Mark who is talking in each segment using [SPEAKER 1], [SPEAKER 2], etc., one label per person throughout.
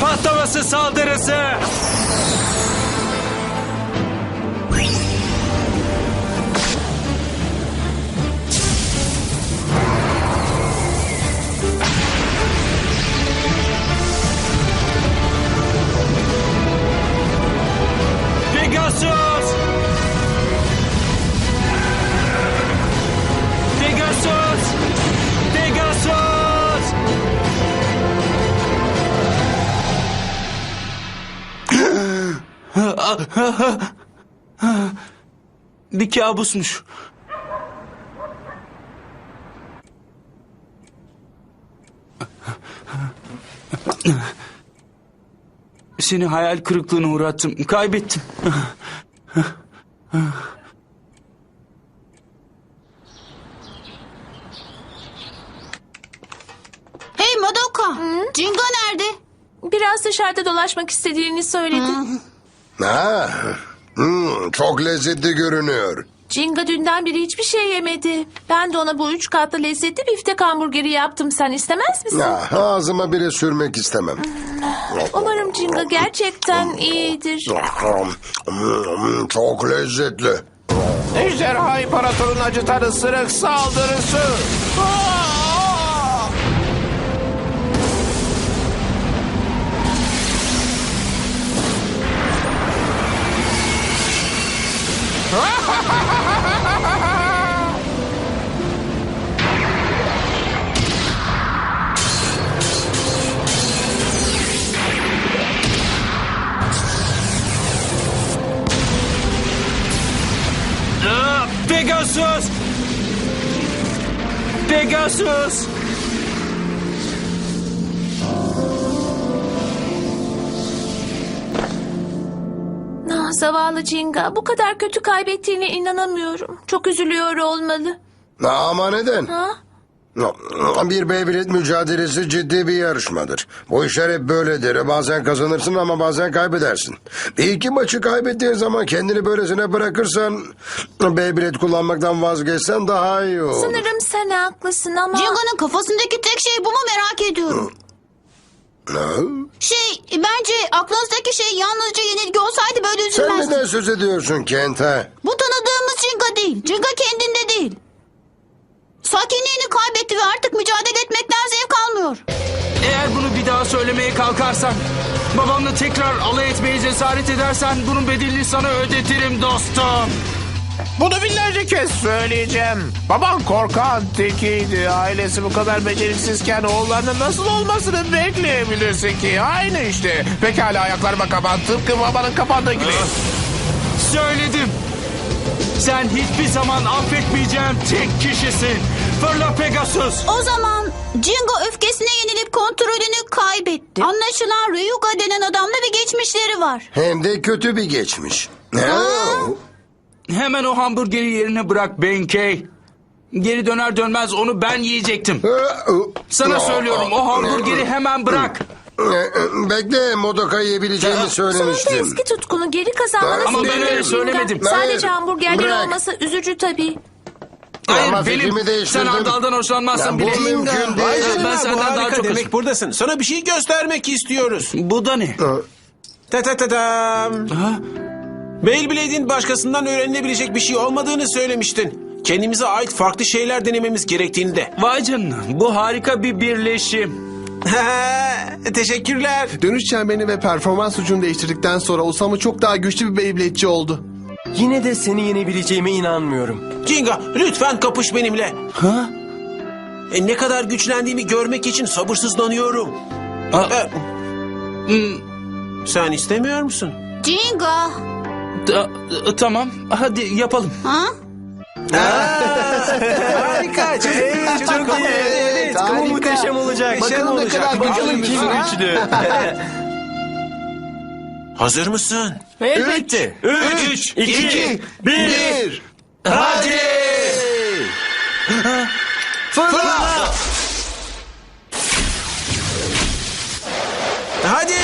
[SPEAKER 1] patlaması saldırısı. Bir kabusmuş. Seni hayal kırıklığına uğrattım. Kaybettim.
[SPEAKER 2] Hey Madoka. Jinga nerede?
[SPEAKER 3] Biraz dışarıda dolaşmak istediğini söyledi.
[SPEAKER 4] Ha, hmm, çok lezzetli görünüyor.
[SPEAKER 3] Jinga dünden beri hiçbir şey yemedi. Ben de ona bu üç katlı lezzetli biftek hamburgeri yaptım. Sen istemez misin?
[SPEAKER 4] Ya, ağzıma bile sürmek istemem.
[SPEAKER 3] Umarım Jinga gerçekten iyidir.
[SPEAKER 4] Hmm, Çok lezzetli.
[SPEAKER 5] Ejderha İmparator'un acıtan ısırık saldırısı. Aa,
[SPEAKER 1] Pegasus!
[SPEAKER 3] Ah, zavallı Jinga. Bu kadar kötü kaybettiğine inanamıyorum. Çok üzülüyor olmalı.
[SPEAKER 4] Ama neden?
[SPEAKER 3] Ha?
[SPEAKER 4] Bir Beyblade mücadelesi ciddi bir yarışmadır. Bu işler hep böyledir. Bazen kazanırsın ama bazen kaybedersin. Bir iki maçı kaybettiğin zaman kendini böylesine bırakırsan... Beyblade kullanmaktan vazgeçsen daha iyi olur.
[SPEAKER 3] Sanırım sen haklısın ama...
[SPEAKER 2] Jinga'nın kafasındaki tek şey bu mu merak ediyorum.
[SPEAKER 4] Ha?
[SPEAKER 2] Şey bence aklınızdaki şey yalnızca yenilgi olsaydı böyle
[SPEAKER 4] Sen
[SPEAKER 2] üzülmezdin.
[SPEAKER 4] neden söz ediyorsun Kent ha?
[SPEAKER 2] Bu tanıdığımız Jinga değil. Jinga kendinde değil. Sakinliğini kaybetti ve artık mücadele etmekten zevk almıyor.
[SPEAKER 1] Eğer bunu bir daha söylemeye kalkarsan, babamla tekrar alay etmeye cesaret edersen bunun bedelini sana ödetirim dostum.
[SPEAKER 5] Bunu binlerce kez söyleyeceğim. Baban korkan tekiydi. Ailesi bu kadar beceriksizken oğullarının nasıl olmasını bekleyebilirsin ki? Aynı işte. Pekala ayaklarıma kapan. Tıpkı babanın kapandığı gibi.
[SPEAKER 1] Söyledim. Sen hiçbir zaman affetmeyeceğim tek kişisin. Fırla Pegasus.
[SPEAKER 2] O zaman Jinga öfkesine yenilip kontrolünü kaybetti. Anlaşılan Ryuga denen adamla bir geçmişleri var.
[SPEAKER 4] Hem de kötü bir geçmiş. Ha?
[SPEAKER 1] Hemen o hamburgeri yerine bırak Benkei. Geri döner dönmez onu ben yiyecektim. Sana söylüyorum o hamburgeri hemen bırak.
[SPEAKER 4] Ee, Bekle Modoka yiyebileceğimi
[SPEAKER 1] Ya,
[SPEAKER 3] Sonunda
[SPEAKER 4] söylemiştim.
[SPEAKER 3] eski tutkunu geri kazanmanı
[SPEAKER 4] Ama ben öyle
[SPEAKER 1] söylemedim.
[SPEAKER 3] Sadece
[SPEAKER 4] Hayır,
[SPEAKER 3] hamburgerler
[SPEAKER 4] bırak.
[SPEAKER 3] olması üzücü tabii.
[SPEAKER 1] Hayır
[SPEAKER 4] Ama
[SPEAKER 1] benim.
[SPEAKER 4] fikrimi
[SPEAKER 1] Sen
[SPEAKER 4] değiştirdim.
[SPEAKER 1] Hardal'dan hoşlanmazsın
[SPEAKER 4] Ya, bu
[SPEAKER 1] bile.
[SPEAKER 4] mümkün değil.
[SPEAKER 6] Canına,
[SPEAKER 1] Ben senden daha çok
[SPEAKER 6] Demek
[SPEAKER 1] hoşum-
[SPEAKER 6] buradasın. Sana bir şey göstermek istiyoruz.
[SPEAKER 1] Bu da ne?
[SPEAKER 6] Ta ta ta tam. Beyblade'in başkasından öğrenilebilecek bir şey olmadığını söylemiştin. Kendimize ait farklı şeyler denememiz gerektiğini de.
[SPEAKER 1] Vay canına bu harika bir birleşim.
[SPEAKER 6] Teşekkürler.
[SPEAKER 7] Dönüş çemberini ve performans ucunu değiştirdikten sonra Osamu çok daha güçlü bir Beyblade'ci oldu.
[SPEAKER 8] Yine de seni yenebileceğime inanmıyorum.
[SPEAKER 6] Jinga lütfen kapış benimle.
[SPEAKER 1] Ha?
[SPEAKER 6] E, ne kadar güçlendiğimi görmek için sabırsızlanıyorum. E,
[SPEAKER 1] hmm,
[SPEAKER 6] sen istemiyor musun?
[SPEAKER 2] Jinga.
[SPEAKER 1] ta- tamam hadi yapalım.
[SPEAKER 2] Ha?
[SPEAKER 6] Harika. Çok, çok iyi.
[SPEAKER 8] Evet, bu
[SPEAKER 7] harika.
[SPEAKER 8] muhteşem olacak.
[SPEAKER 7] Bakalım ne kadar güçlü
[SPEAKER 8] Bakalım
[SPEAKER 7] müsün,
[SPEAKER 8] kim
[SPEAKER 7] ha?
[SPEAKER 8] güçlü.
[SPEAKER 6] Hazır mısın?
[SPEAKER 8] Elbette. Üç, iki, bir.
[SPEAKER 7] Bir.
[SPEAKER 1] Hadi.
[SPEAKER 6] Hadi.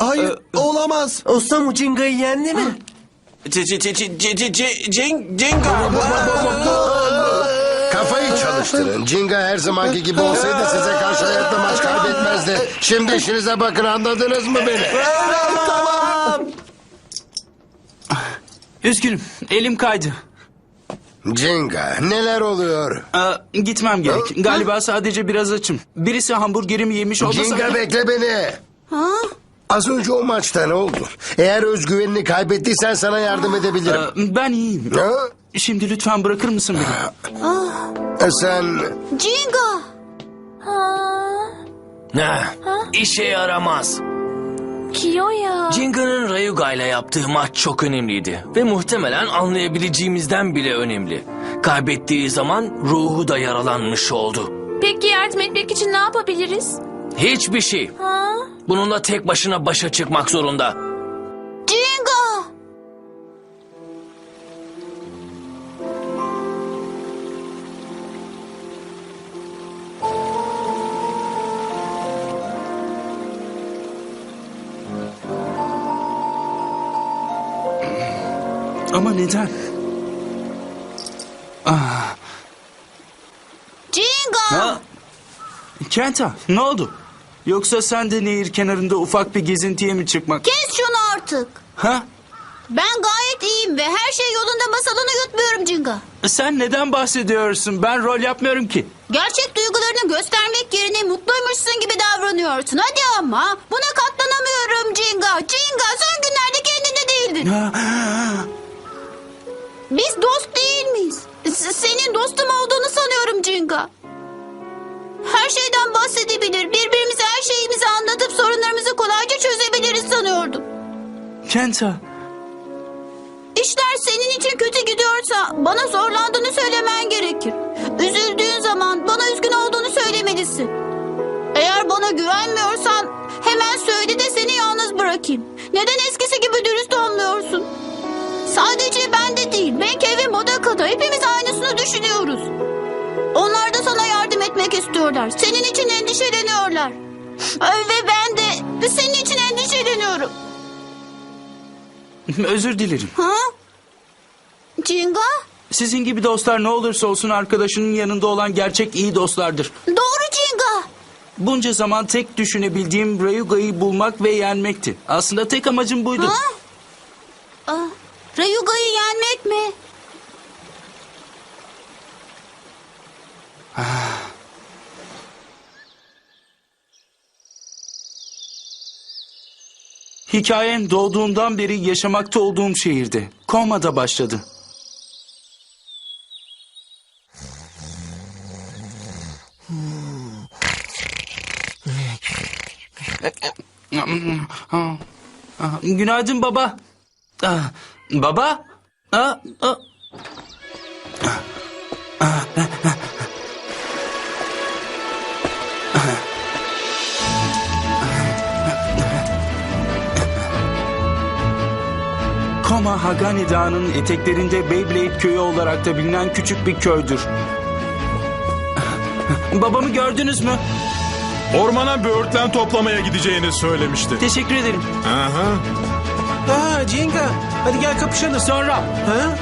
[SPEAKER 7] Hayır olamaz.
[SPEAKER 8] Osamu Cinga'yı yendi mi?
[SPEAKER 6] C- C- C- C- C- C- C- Ceng- Cenga.
[SPEAKER 4] Kafayı çalıştırın. Jinga her zamanki gibi olsaydı size karşı hayatta maç kaybetmezdi. Şimdi işinize bakın anladınız mı beni?
[SPEAKER 1] Üzgünüm. Elim kaydı.
[SPEAKER 4] Jinga neler oluyor?
[SPEAKER 1] Aa, gitmem gerek. Galiba sadece biraz açım. Birisi hamburgerimi yemiş olmasa...
[SPEAKER 4] Jinga bekle beni.
[SPEAKER 2] Ha?
[SPEAKER 4] Az önce o maçta ne oldu? Eğer özgüvenini kaybettiysen sana yardım edebilirim.
[SPEAKER 1] Aa, ben iyiyim.
[SPEAKER 4] Ha?
[SPEAKER 1] Şimdi lütfen bırakır mısın beni?
[SPEAKER 4] E Sen
[SPEAKER 2] Cinga.
[SPEAKER 9] Ne? İşe yaramaz.
[SPEAKER 3] Kiyoya.
[SPEAKER 9] Jinga'nın Rayuga ile yaptığı maç çok önemliydi. Ve muhtemelen anlayabileceğimizden bile önemli. Kaybettiği zaman ruhu da yaralanmış oldu.
[SPEAKER 3] Peki yardım etmek için ne yapabiliriz?
[SPEAKER 9] Hiçbir şey.
[SPEAKER 3] Ha?
[SPEAKER 9] Bununla tek başına başa çıkmak zorunda.
[SPEAKER 2] Cinga.
[SPEAKER 1] Ama neden?
[SPEAKER 2] Cinga.
[SPEAKER 1] Kenta ne oldu? Yoksa sen de nehir kenarında ufak bir gezintiye mi çıkmak?
[SPEAKER 2] Kes şunu artık.
[SPEAKER 1] Ha?
[SPEAKER 2] Ben gayet iyiyim ve her şey yolunda masalını yutmuyorum Cinga.
[SPEAKER 1] Sen neden bahsediyorsun? Ben rol yapmıyorum ki.
[SPEAKER 2] Gerçek duygularını göstermek yerine mutluymuşsun gibi davranıyorsun. Hadi ama buna katlanamıyorum Cinga. Cinga son günlerde kendinde değildin. Biz dost değil miyiz? S- senin dostum olduğunu sanıyorum Cinga. Her şeyden bahsedebilir, birbirimize her şeyimizi anlatıp sorunlarımızı kolayca çözebiliriz sanıyordum.
[SPEAKER 1] Kenta.
[SPEAKER 2] İşler senin için kötü gidiyorsa bana zorlandığını söylemen gerekir. Üzüldüğün zaman bana üzgün olduğunu söylemelisin. Eğer bana güvenmiyorsan hemen söyle de seni yalnız bırakayım. Neden eskisi gibi dürüst olmuyorsun? Sadece ben de değil, belki ve Modaka'da hepimiz aynısını düşünüyoruz. Onlar da sana yardım etmek istiyorlar. Senin için endişeleniyorlar. Ve ben de senin için endişeleniyorum.
[SPEAKER 1] Özür dilerim.
[SPEAKER 2] Ha? Cinga?
[SPEAKER 1] Sizin gibi dostlar ne olursa olsun arkadaşının yanında olan gerçek iyi dostlardır.
[SPEAKER 2] Doğru Cinga.
[SPEAKER 1] Bunca zaman tek düşünebildiğim Rayuga'yı bulmak ve yenmekti. Aslında tek amacım buydu.
[SPEAKER 2] Ha? Aa, Rayuga'yı yenmek mi?
[SPEAKER 1] Hikayem doğduğumdan beri yaşamakta olduğum şehirde. Koma'da başladı. Günaydın baba. Ah, Baba? Ah, ah. Koma Hagani Dağı'nın eteklerinde Beyblade köyü olarak da bilinen küçük bir köydür. Babamı gördünüz mü?
[SPEAKER 10] Ormana böğürtlen toplamaya gideceğini söylemişti.
[SPEAKER 1] Teşekkür ederim.
[SPEAKER 10] Aha.
[SPEAKER 6] Aa Cenga. Hadi gel kapışalım.
[SPEAKER 1] Sonra
[SPEAKER 6] Ha?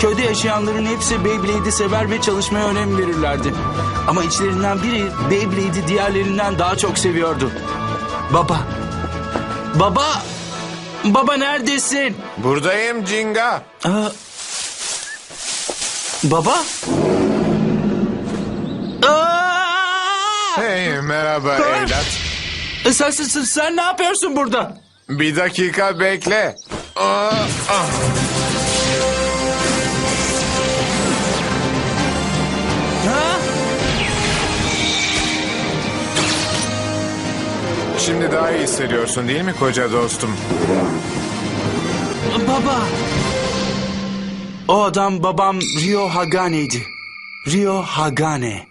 [SPEAKER 1] köyde yaşayanların hepsi Beyblade'i sever ve çalışmaya önem verirlerdi. Ama içlerinden biri Beyblade'i diğerlerinden daha çok seviyordu. Baba. Baba. Baba neredesin?
[SPEAKER 5] Buradayım Jinga.
[SPEAKER 1] Aa, baba? Aa!
[SPEAKER 5] Hey merhaba evlat.
[SPEAKER 1] Sen, sen, sen, sen ne yapıyorsun burada?
[SPEAKER 5] Bir dakika bekle. Aa, ah. Şimdi daha iyi hissediyorsun değil mi koca dostum?
[SPEAKER 1] Baba. O adam babam Rio Hagane'ydi. Rio Hagane.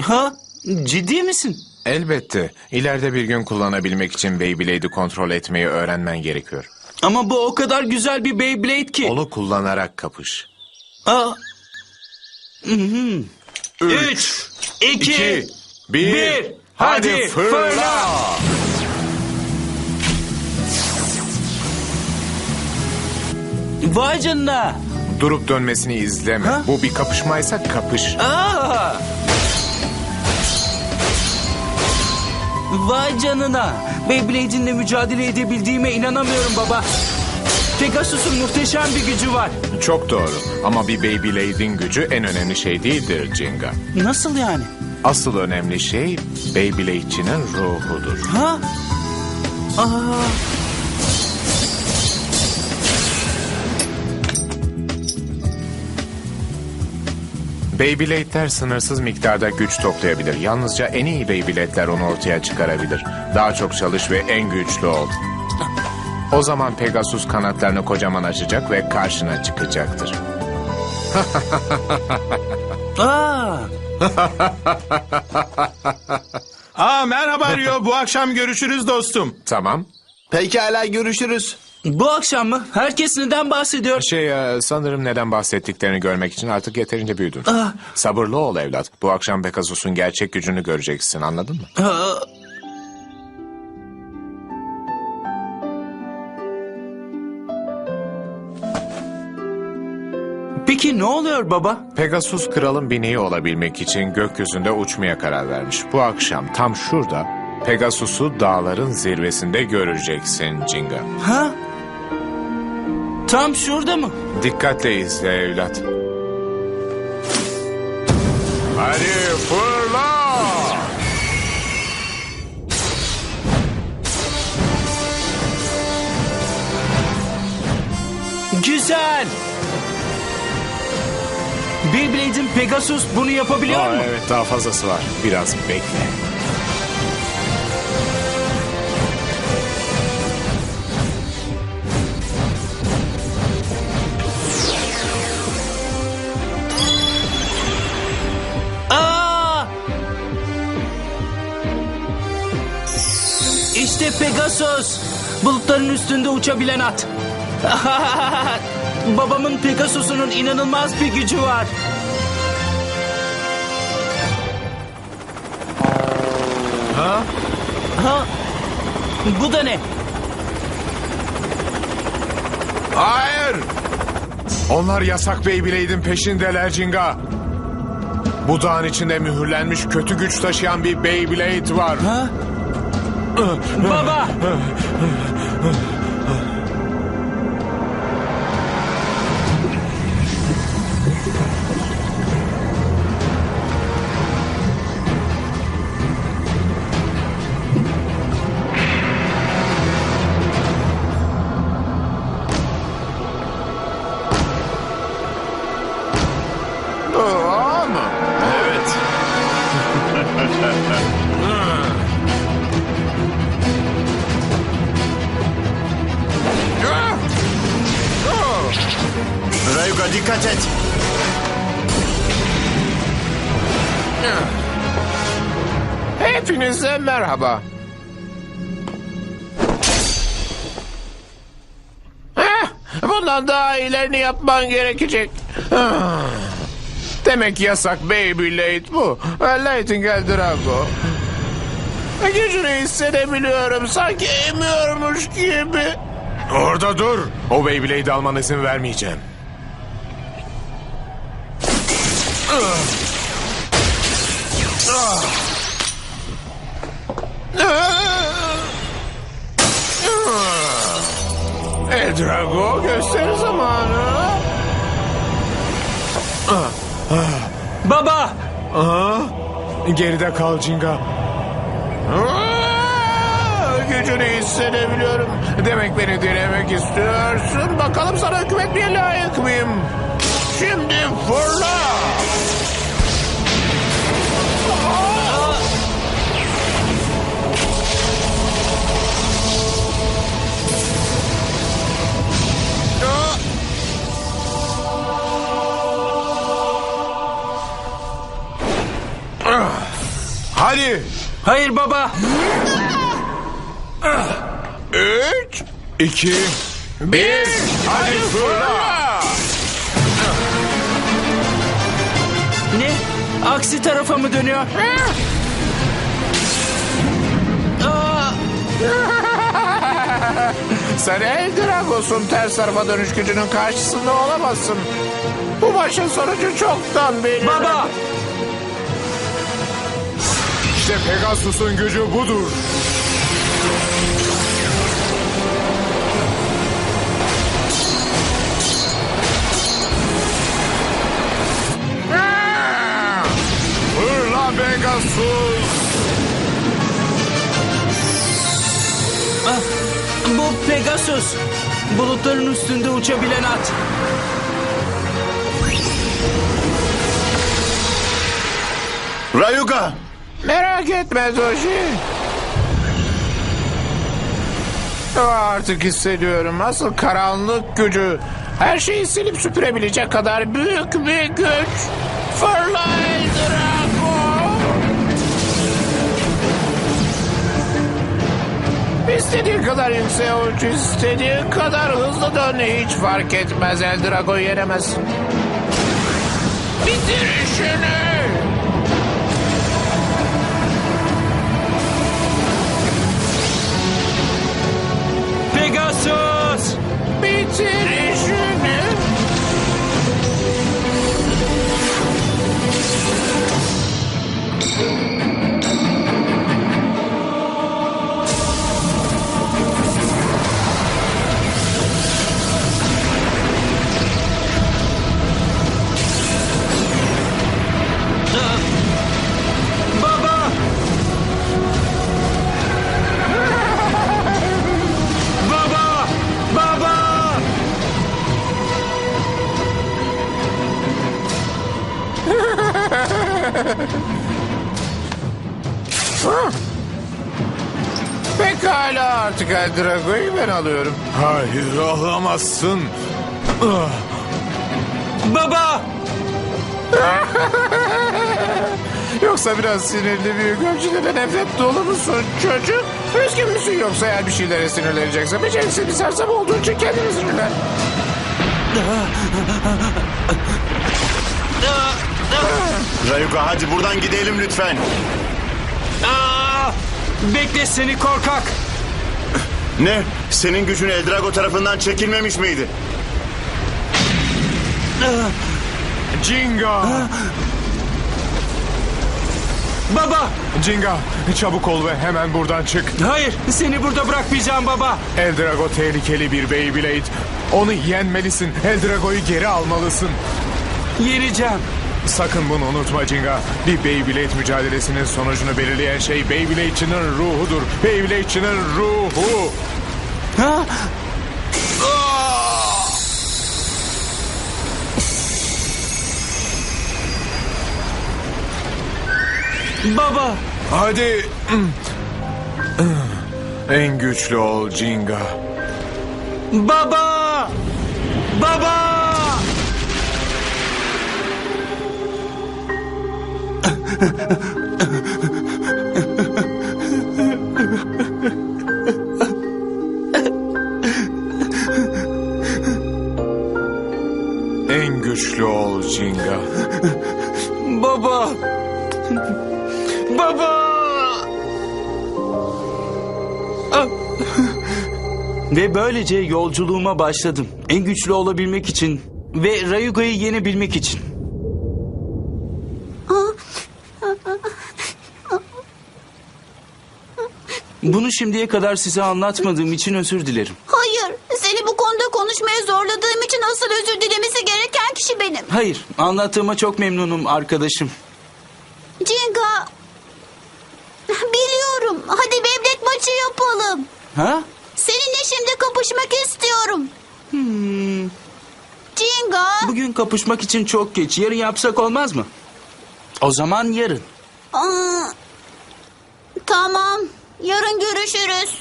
[SPEAKER 1] Ha? Ciddi misin?
[SPEAKER 5] Elbette. İleride bir gün kullanabilmek için Beyblade'i kontrol etmeyi öğrenmen gerekiyor.
[SPEAKER 1] Ama bu o kadar güzel bir Beyblade ki.
[SPEAKER 5] Onu kullanarak kapış.
[SPEAKER 1] Aa. Hı hı. Üç. iki,
[SPEAKER 10] bir,
[SPEAKER 1] bir. Hadi fırla. Vay canına.
[SPEAKER 5] Durup dönmesini izleme.
[SPEAKER 1] Ha?
[SPEAKER 5] Bu bir kapışmaysa kapış.
[SPEAKER 1] Aa! Vay canına. Beyblade'inle mücadele edebildiğime inanamıyorum baba. Pegasus'un muhteşem bir gücü var.
[SPEAKER 5] Çok doğru. Ama bir Beyblade'in gücü en önemli şey değildir Jinga.
[SPEAKER 1] Nasıl yani?
[SPEAKER 5] Asıl önemli şey Beyblade'çinin ruhudur.
[SPEAKER 1] Ha? Aa!
[SPEAKER 5] Beyblade'ler sınırsız miktarda güç toplayabilir. Yalnızca en iyi Beyblade'ler onu ortaya çıkarabilir. Daha çok çalış ve en güçlü ol. O zaman Pegasus kanatlarını kocaman açacak ve karşına çıkacaktır.
[SPEAKER 1] Aa!
[SPEAKER 10] Aa merhaba Rio. Bu akşam görüşürüz dostum.
[SPEAKER 5] Tamam.
[SPEAKER 7] Pekala görüşürüz.
[SPEAKER 1] Bu akşam mı? Herkes neden bahsediyor?
[SPEAKER 5] Şey e, sanırım neden bahsettiklerini görmek için artık yeterince büyüdün.
[SPEAKER 1] Ah.
[SPEAKER 5] Sabırlı ol evlat. Bu akşam Pegasus'un gerçek gücünü göreceksin anladın mı?
[SPEAKER 1] Aa! Peki ne oluyor baba?
[SPEAKER 5] Pegasus kralın bineği olabilmek için gökyüzünde uçmaya karar vermiş. Bu akşam tam şurada Pegasus'u dağların zirvesinde göreceksin Jinga.
[SPEAKER 1] Ha? Tam şurada mı?
[SPEAKER 5] Dikkatle izle evlat. Hadi fırla!
[SPEAKER 1] Güzel. Beyblade'in Pegasus bunu yapabiliyor
[SPEAKER 5] Aa,
[SPEAKER 1] mu?
[SPEAKER 5] evet daha fazlası var. Biraz bekle.
[SPEAKER 1] Aa! İşte Pegasus. Bulutların üstünde uçabilen at. Babamın Pegasus'unun inanılmaz bir gücü var. Ha? Ha? Bu da ne?
[SPEAKER 5] Hayır! Onlar yasak Beyblade'in peşindeler Jinga. Bu dağın içinde mühürlenmiş kötü güç taşıyan bir Beyblade var.
[SPEAKER 1] Ha? Baba!
[SPEAKER 4] Rayuga dikkat et.
[SPEAKER 5] Hepinize merhaba. Bundan daha iyilerini yapman gerekecek. Ah. Demek yasak Beyblade bu. Lightingale Drago. Gücünü hissedebiliyorum. Sanki emiyormuş gibi. Orada dur. O Beyblade'i alman izin vermeyeceğim. El Drago gösteri zamanı.
[SPEAKER 1] Baba!
[SPEAKER 5] Geride kal Jinga. Aa, Gücünü hissedebiliyorum. Demek beni denemek istiyorsun. Bakalım sana hükmetmeye layık mıyım? Şimdi fırla.
[SPEAKER 1] Hayır baba!
[SPEAKER 5] Üç, iki, bir. Hadi fırla.
[SPEAKER 1] Ne? Aksi tarafa mı dönüyor? Aa,
[SPEAKER 5] Sen El Dragos'un ters tarafa dönüş gücünün karşısında olamazsın. Bu maçın sonucu çoktan belli.
[SPEAKER 1] baba!
[SPEAKER 10] İşte Pegasus'un gücü budur. Fırla Pegasus.
[SPEAKER 1] Ah, bu Pegasus. Bulutların üstünde uçabilen at.
[SPEAKER 10] Rayuga.
[SPEAKER 5] Merak etme Doji. Artık hissediyorum. Nasıl karanlık gücü. Her şeyi silip süpürebilecek kadar büyük bir güç. Fırla El Drago. İstediğin kadar yükseğe uç, istediğin kadar hızlı dön. Hiç fark etmez El Drago'yu yenemez. Bitir işini.
[SPEAKER 1] Pegasus!
[SPEAKER 5] Bitir işini. Drago'yu ben alıyorum.
[SPEAKER 10] Hayır alamazsın.
[SPEAKER 1] Baba!
[SPEAKER 5] Yoksa biraz sinirli ölçüde de nefret dolu musun çocuk? Üzgün müsün yoksa eğer bir şeylere sinirlenecekse beceriksiz bir sersem olduğu için kendini sinirlen.
[SPEAKER 10] Rayuga hadi buradan gidelim lütfen.
[SPEAKER 1] Aa! Bekle seni korkak!
[SPEAKER 10] Ne? Senin gücün Eldrago tarafından çekilmemiş miydi? Jinga!
[SPEAKER 1] Baba!
[SPEAKER 10] Jinga çabuk ol ve hemen buradan çık.
[SPEAKER 1] Hayır, seni burada bırakmayacağım baba.
[SPEAKER 10] Eldrago tehlikeli bir Beyblade. Onu yenmelisin. Eldrago'yu geri almalısın.
[SPEAKER 1] Yeneceğim.
[SPEAKER 10] Sakın bunu unutma Jinga. Bir Beyblade mücadelesinin sonucunu belirleyen şey Beyblade'çinin ruhudur. Beyblade'çinin ruhu.
[SPEAKER 1] Ha? Baba!
[SPEAKER 10] Hadi. En güçlü ol Jinga.
[SPEAKER 1] Baba! Baba!
[SPEAKER 10] En güçlü ol Jinga.
[SPEAKER 1] Baba! Baba! Ah! Ve böylece yolculuğuma başladım. En güçlü olabilmek için ve Rayuga'yı yenebilmek için. Bunu şimdiye kadar size anlatmadığım için özür dilerim.
[SPEAKER 2] Hayır, seni bu konuda konuşmaya zorladığım için asıl özür dilemesi gereken kişi benim.
[SPEAKER 1] Hayır, anlattığıma çok memnunum arkadaşım.
[SPEAKER 2] Cinga, biliyorum. Hadi Beyblade maçı yapalım.
[SPEAKER 1] Ha?
[SPEAKER 2] Seninle şimdi kapışmak istiyorum. Cinga,
[SPEAKER 1] Bugün kapışmak için çok geç. Yarın yapsak olmaz mı? O zaman yarın.
[SPEAKER 2] Aa, tamam. Yarın görüşürüz.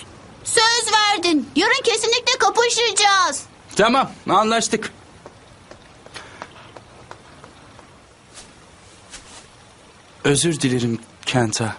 [SPEAKER 2] Söz verdin. Yarın kesinlikle kapışacağız.
[SPEAKER 1] Tamam, anlaştık. Özür dilerim Kenta.